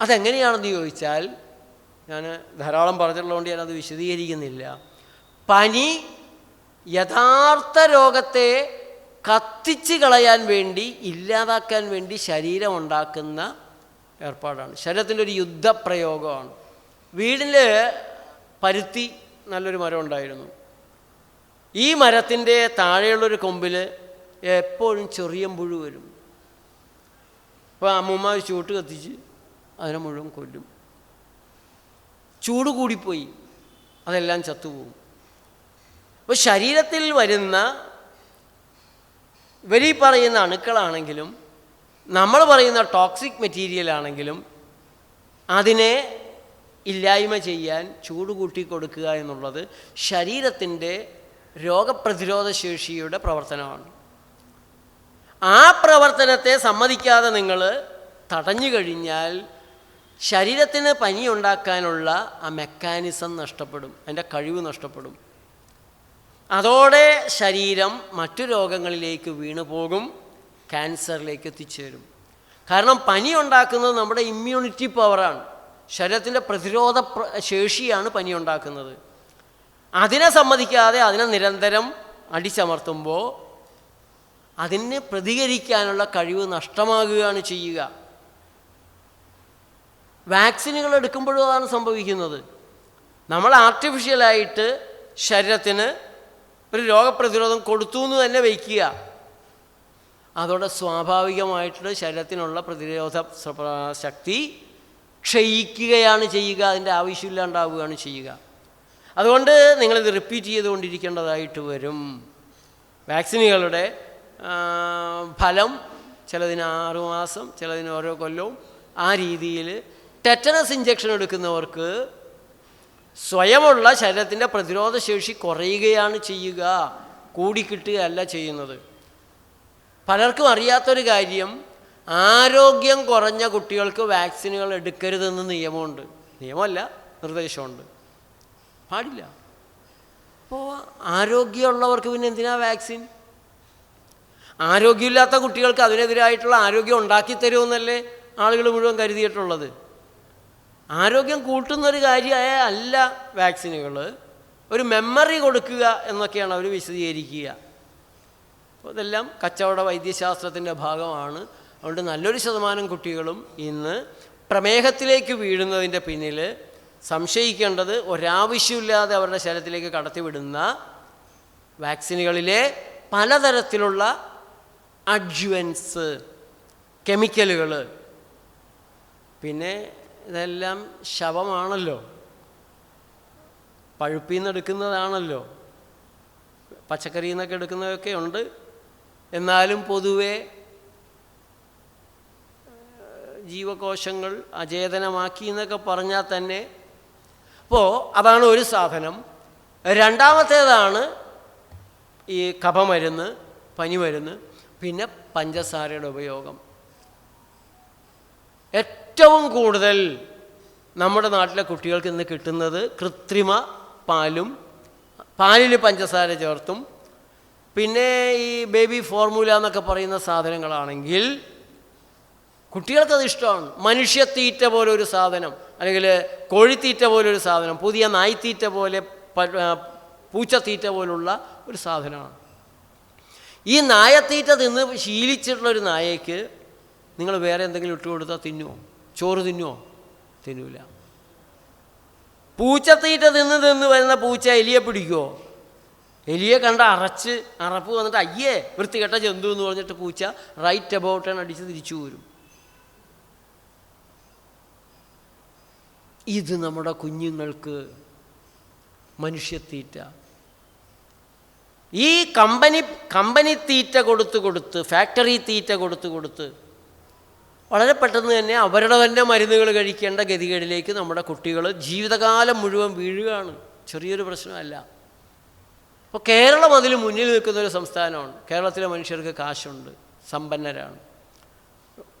അതെങ്ങനെയാണെന്ന് ചോദിച്ചാൽ ഞാൻ ധാരാളം പറഞ്ഞിട്ടുള്ളതുകൊണ്ട് ഞാനത് വിശദീകരിക്കുന്നില്ല. പനി യഥാർത്ഥ രോഗത്തെ കത്തിച്ച് കളയാൻ വേണ്ടി ഇല്ലാതാക്കാൻ വേണ്ടി ശരീരം ഉണ്ടാക്കുന്ന ഏർപ്പാടാണ്. ശരീരത്തിന്റെ ഒരു യുദ്ധപ്രയോഗമാണ്. വീടിൽ പരുത്തി നല്ലൊരു മരം ഉണ്ടായിരുന്നു. ഈ മരത്തിന്റെ താഴെയുള്ളൊരു കൊമ്പിൽ എപ്പോഴും ചെറിയ പുഴു വരും. അപ്പോൾ അമ്മൂമ്മ ചൂട്ട് കത്തിച്ച് അതിനെ മുഴുവൻ കൊല്ലും. ചൂട് കൂടിപ്പോയി. അതെല്ലാം ചത്തുപോകും. അപ്പോൾ ശരീരത്തിൽ വരുന്ന ഇവരീ പറയുന്ന അണുക്കളാണെങ്കിലും നമ്മൾ പറയുന്ന ടോക്സിക് മെറ്റീരിയൽ ആണെങ്കിലും അതിനെ ഇല്ലായ്മ ചെയ്യാൻ ചൂട് കൂട്ടി കൊടുക്കുക എന്നുള്ളത് ശരീരത്തിന്റെ രോഗപ്രതിരോധ ശേഷിയുടെ പ്രവർത്തനമാണ്. ആ പ്രവർത്തനത്തെ സമ്മതിക്കാതെ നിങ്ങൾ തടഞ്ഞു കഴിഞ്ഞാൽ ശരീരത്തിന് പനി ഉണ്ടാക്കാനുള്ള ആ മെക്കാനിസം നഷ്ടപ്പെടും അതിന്റെ കഴിവ് നഷ്ടപ്പെടും. അതോടെ ശരീരം മറ്റു രോഗങ്ങളിലേക്ക് വീണു പോകും ക്യാൻസറിലേക്ക് എത്തിച്ചേരും. കാരണം പനി ഉണ്ടാക്കുന്നത് നമ്മുടെ ഇമ്മ്യൂണിറ്റി പവറാണ്. ശരീരത്തിന്റെ പ്രതിരോധ ശേഷിയാണ് പനി ഉണ്ടാക്കുന്നത് അതിനെ സമ്മതിക്കാതെ അതിനെ നിരന്തരം അടിച്ചമർത്തുമ്പോൾ അതിന് പ്രതികരിക്കാനുള്ള കഴിവ് നഷ്ടമാകുകയാണ് ചെയ്യുക. വാക്സിനുകൾ എടുക്കുമ്പോഴും അതാണ് സംഭവിക്കുന്നത്. നമ്മൾ ആർട്ടിഫിഷ്യലായിട്ട് ശരീരത്തിന് ഒരു രോഗപ്രതിരോധം കൊടുത്തു എന്ന് തന്നെ വയ്ക്കുക. അതോടെ സ്വാഭാവികമായിട്ടുള്ള ശരീരത്തിനുള്ള പ്രതിരോധ ശക്തി ക്ഷയിക്കുകയാണ് ചെയ്യുക അതിന്റെ ആവശ്യമില്ലാണ്ടാവുകയാണ് ചെയ്യുക. അതുകൊണ്ട് നിങ്ങളിത് റിപ്പീറ്റ് ചെയ്തുകൊണ്ടിരിക്കേണ്ടതായിട്ട് വരും. വാക്സിനുകളുടെ ഫലം ചിലതിന് ആറുമാസം ചിലതിന് ഓരോ കൊല്ലവും ആ രീതിയിൽ ടെറ്റനസ് ഇഞ്ചക്ഷൻ എടുക്കുന്നവർക്ക് സ്വയമുള്ള ശരീരത്തിന്റെ പ്രതിരോധ ശേഷി കുറയുകയാണ് ചെയ്യുക കൂടിക്കിട്ടുകയല്ല ചെയ്യുന്നത്. പലർക്കും അറിയാത്തൊരു കാര്യം ആരോഗ്യം കുറഞ്ഞ കുട്ടികൾക്ക് വാക്സിനുകൾ എടുക്കരുതെന്ന് നിയമമുണ്ട്. നിയമമല്ല നിർദ്ദേശമുണ്ട്. പാടില്ല. അപ്പോൾ ആരോഗ്യമുള്ളവർക്ക് പിന്നെ എന്തിനാ വാക്സിൻ? ആരോഗ്യമില്ലാത്ത കുട്ടികൾക്ക് അതിനെതിരായിട്ടുള്ള ആരോഗ്യം ഉണ്ടാക്കി തരുമെന്നല്ലേ ആളുകൾ മുഴുവൻ കരുതിയിട്ടുള്ളത്. ആരോഗ്യം കൂട്ടുന്നൊരു കാര്യമായ അല്ല വാക്സിനുകൾ ഒരു മെമ്മറി കൊടുക്കുക എന്നൊക്കെയാണ് അവർ വിശദീകരിക്കുക. അപ്പോൾ ഇതെല്ലാം കച്ചവട വൈദ്യശാസ്ത്രത്തിന്റെ ഭാഗമാണ്. അതുകൊണ്ട് നല്ലൊരു ശതമാനം കുട്ടികളും ഇന്ന് പ്രമേഹത്തിലേക്ക് വീഴുന്നതിന്റെ പിന്നിൽ സംശയിക്കേണ്ടത് ഒരാവശ്യമില്ലാതെ അവരുടെ ശരീരത്തിലേക്ക് കടത്തിവിടുന്ന വാക്സിനുകളിലെ പലതരത്തിലുള്ള അഡ്ജുവൻസ് കെമിക്കലുകൾ പിന്നെ ഇതെല്ലാം ശവമാണല്ലോ. പഴുപ്പിൽ നിന്ന് എടുക്കുന്നതാണല്ലോ. പച്ചക്കറിയിൽ നിന്നൊക്കെ എടുക്കുന്നതൊക്കെ ഉണ്ട്. എന്നാലും പൊതുവേ ജീവകോശങ്ങൾ അചേതനമാക്കി എന്നൊക്കെ പറഞ്ഞാൽ തന്നെ അപ്പോൾ അതാണ് ഒരു സാധനം. രണ്ടാമത്തേതാണ് ഈ കഫമരുന്ന് പനിമരുന്ന് പിന്നെ പഞ്ചസാരയുടെ ഉപയോഗം. ഏറ്റവും കൂടുതൽ നമ്മുടെ നാട്ടിലെ കുട്ടികൾക്ക് ഇന്ന് കിട്ടുന്നത് കൃത്രിമ പാലും പാലിൽ പഞ്ചസാര ചേർത്തും. പിന്നെ ഈ ബേബി ഫോർമുല എന്നൊക്കെ പറയുന്ന സാധനങ്ങളാണെങ്കിൽ കുട്ടികൾക്കത് ഇഷ്ടമാണ്. മനുഷ്യത്തീറ്റ പോലെ ഒരു സാധനം അല്ലെങ്കിൽ കോഴിത്തീറ്റ പോലെ ഒരു സാധനം പുതിയ നായ്ത്തീറ്റ പോലെ പൂച്ചത്തീറ്റ പോലുള്ള ഒരു സാധനമാണ്. ഈ നായത്തീറ്റ തിന്ന് ശീലിച്ചിട്ടുള്ള ഒരു നായയ്ക്ക് നിങ്ങൾ വേറെ എന്തെങ്കിലും ഇട്ട് കൊടുത്താൽ തിന്നുമോ ചോറ് തിന്നുമോ തിന്നൂല. പൂച്ചത്തീറ്റ തിന്ന് തിന്ന് വരുന്ന പൂച്ച എലിയെ പിടിക്കുമോ എലിയെ കണ്ട അറച്ച് അറപ്പ് വന്നിട്ട് അയ്യേ വൃത്തികെട്ട ജന്തു എന്ന് പറഞ്ഞിട്ട് പൂച്ച റൈറ്റ് അബൌട്ടാണ് അടിച്ച് തിരിച്ചു വരും. ഇത് നമ്മുടെ കുഞ്ഞുങ്ങൾക്ക് മനുഷ്യത്തീറ്റ. ഈ കമ്പനി കമ്പനി തീറ്റ കൊടുത്ത് കൊടുത്ത് ഫാക്ടറി തീറ്റ കൊടുത്ത് കൊടുത്ത് വളരെ പെട്ടെന്ന് തന്നെ അവരുടെ തന്നെ മരുന്നുകൾ കഴിക്കേണ്ട ഗതികേടിലേക്ക് നമ്മുടെ കുട്ടികൾ ജീവിതകാലം മുഴുവൻ വീഴുകയാണ്. ചെറിയൊരു പ്രശ്നമല്ല. അപ്പോൾ കേരളം അതിൽ മുന്നിൽ നിൽക്കുന്ന ഒരു സംസ്ഥാനമാണ്. കേരളത്തിലെ മനുഷ്യർക്ക് കാശുണ്ട്. സമ്പന്നരാണ്.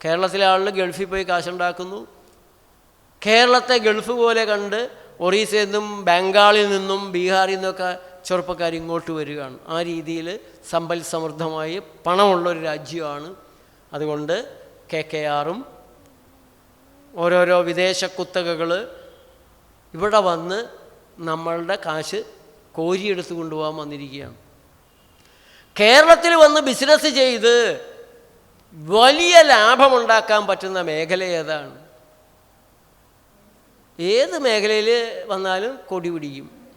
കേരളത്തിലെ ആളുകൾ ഗൾഫിൽ പോയി കാശുണ്ടാക്കുന്നു. കേരളത്തെ ഗൾഫ് പോലെ കണ്ട് ഒറീസയിൽ നിന്നും ബംഗാളിൽ നിന്നും ബീഹാറിൽ നിന്നൊക്കെ ചെറുപ്പക്കാർ ഇങ്ങോട്ട് വരികയാണ്. ആ രീതിയിൽ സമ്പൽ സമൃദ്ധമായി പണമുള്ളൊരു രാജ്യമാണ്. അതുകൊണ്ട് കെ കെ ആറും ഓരോരോ വിദേശ കുത്തകകൾ ഇവിടെ വന്ന് നമ്മളുടെ കാശ് കോരിയെടുത്ത് കൊണ്ടുപോകാൻ വന്നിരിക്കുകയാണ്. കേരളത്തിൽ വന്ന് ബിസിനസ് ചെയ്ത് വലിയ ലാഭമുണ്ടാക്കാൻ പറ്റുന്ന മേഖല ഏതാണ്? ഏത് മേഖലയിൽ വന്നാലും കൊടി പിടിക്കും.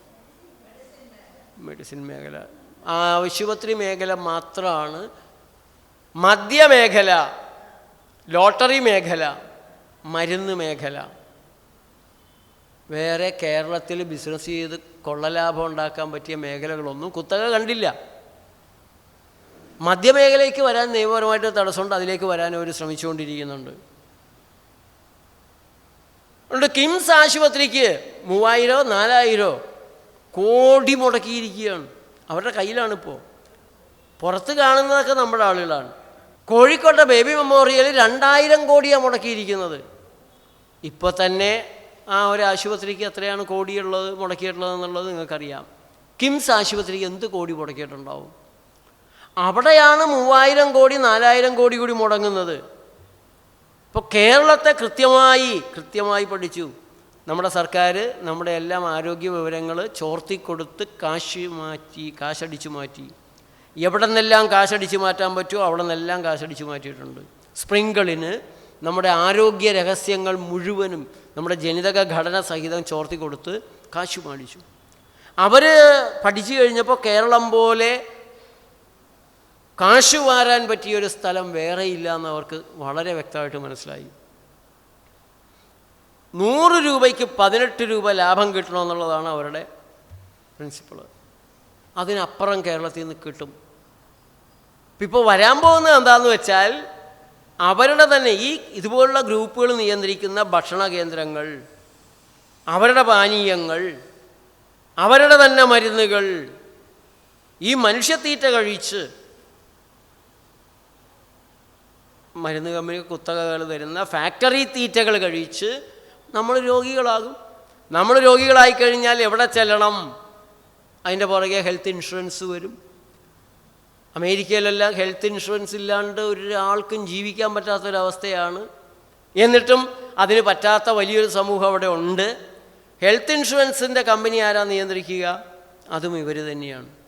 മെഡിസിൻ മേഖല. ആശുപത്രി മേഖല മാത്രമാണ് മദ്യമേഖല. ലോട്ടറി മേഖല മരുന്ന് മേഖല. വേറെ കേരളത്തിൽ ബിസിനസ് ചെയ്ത് കൊള്ളലാഭം ഉണ്ടാക്കാൻ പറ്റിയ മേഖലകളൊന്നും കുത്തക കണ്ടില്ല. മധ്യമേഖലയ്ക്ക് വരാൻ നിയമപരമായിട്ട് തടസ്സമുണ്ട് അതിലേക്ക് വരാൻ അവർ ശ്രമിച്ചുകൊണ്ടിരിക്കുന്നുണ്ട്. അതുകൊണ്ട് കിംസ് ആശുപത്രിക്ക് മൂവായിരോ നാലായിരോ കോടി മുടക്കിയിരിക്കുകയാണ്. അവരുടെ കയ്യിലാണിപ്പോൾ പുറത്ത് കാണുന്നതൊക്കെ നമ്മുടെ ആളുകളാണ്. കോഴിക്കോട്ടെ ബേബി മെമ്മോറിയൽ രണ്ടായിരം കോടിയാണ് മുടക്കിയിരിക്കുന്നത്. ഇപ്പോൾ തന്നെ ആ ഒരു ആശുപത്രിക്ക് എത്രയാണ് കോടിയുള്ളത് മുടക്കിയിട്ടുള്ളത് എന്നുള്ളത് നിങ്ങൾക്കറിയാം. കിംസ് ആശുപത്രിക്ക് എന്ത് കോടി മുടക്കിയിട്ടുണ്ടാവും? അവിടെയാണ് മൂവായിരം കോടി നാലായിരം കോടി കൂടി മുടങ്ങുന്നത്. ഇപ്പോൾ കേരളത്തെ കൃത്യമായി കൃത്യമായി പഠിച്ചു. നമ്മുടെ സർക്കാർ നമ്മുടെ എല്ലാം ആരോഗ്യ വിവരങ്ങൾ ചോർത്തിക്കൊടുത്ത് കാശ് മാറ്റി കാശടിച്ചു മാറ്റി. എവിടെ നിന്നെല്ലാം കാശടിച്ചു മാറ്റാൻ പറ്റുമോ അവിടെ നിന്നെല്ലാം കാശടിച്ചു മാറ്റിയിട്ടുണ്ട്. സ്പ്രിങ്കിളിന് നമ്മുടെ ആരോഗ്യ രഹസ്യങ്ങൾ മുഴുവനും നമ്മുടെ ജനിതക ഘടന സഹിതം ചോർത്തി കൊടുത്ത് കാശ് മേടിച്ചു. അവർ പഠിച്ചു കഴിഞ്ഞപ്പോൾ കേരളം പോലെ കാശ് വാരാൻ പറ്റിയൊരു സ്ഥലം വേറെ ഇല്ല എന്ന് അവർക്ക് വളരെ വ്യക്തമായിട്ട് മനസ്സിലായി. നൂറ് രൂപയ്ക്ക് പതിനെട്ട് രൂപ ലാഭം കിട്ടണമെന്നുള്ളതാണ് അവരുടെ പ്രിൻസിപ്പിൾ അതിനപ്പുറം കേരളത്തിൽ നിന്ന് കിട്ടും. ഇപ്പോൾ വരാൻ പോകുന്നത് എന്താന്ന് വെച്ചാൽ അവരുടെ തന്നെ ഈ ഇതുപോലുള്ള ഗ്രൂപ്പുകൾ നിയന്ത്രിക്കുന്ന ഭക്ഷണ കേന്ദ്രങ്ങൾ അവരുടെ പാനീയങ്ങൾ അവരുടെ തന്നെ മരുന്നുകൾ ഈ മനുഷ്യത്തീറ്റ കഴിച്ച് മരുന്ന് കമ്പനി കുത്തകകൾ തരുന്ന ഫാക്ടറി തീറ്റകൾ കഴിച്ച് നമ്മൾ രോഗികളാകും. നമ്മൾ രോഗികളായി കഴിഞ്ഞാൽ എവിടെ ചെല്ലണം? അതിന്റെ പുറകെ ഹെൽത്ത് ഇൻഷുറൻസ് വരും. അമേരിക്കയിലെല്ലാം ഹെൽത്ത് ഇൻഷുറൻസ് ഇല്ലാണ്ട് ഒരാൾക്കും ജീവിക്കാൻ പറ്റാത്തൊരവസ്ഥയാണ്. എന്നിട്ടും അതിന് പറ്റാത്ത വലിയൊരു സമൂഹം അവിടെ ഉണ്ട്. ഹെൽത്ത് ഇൻഷുറൻസിന്റെ കമ്പനി ആരാ നിയന്ത്രിക്കുക? അതും ഇവർ തന്നെയാണ്.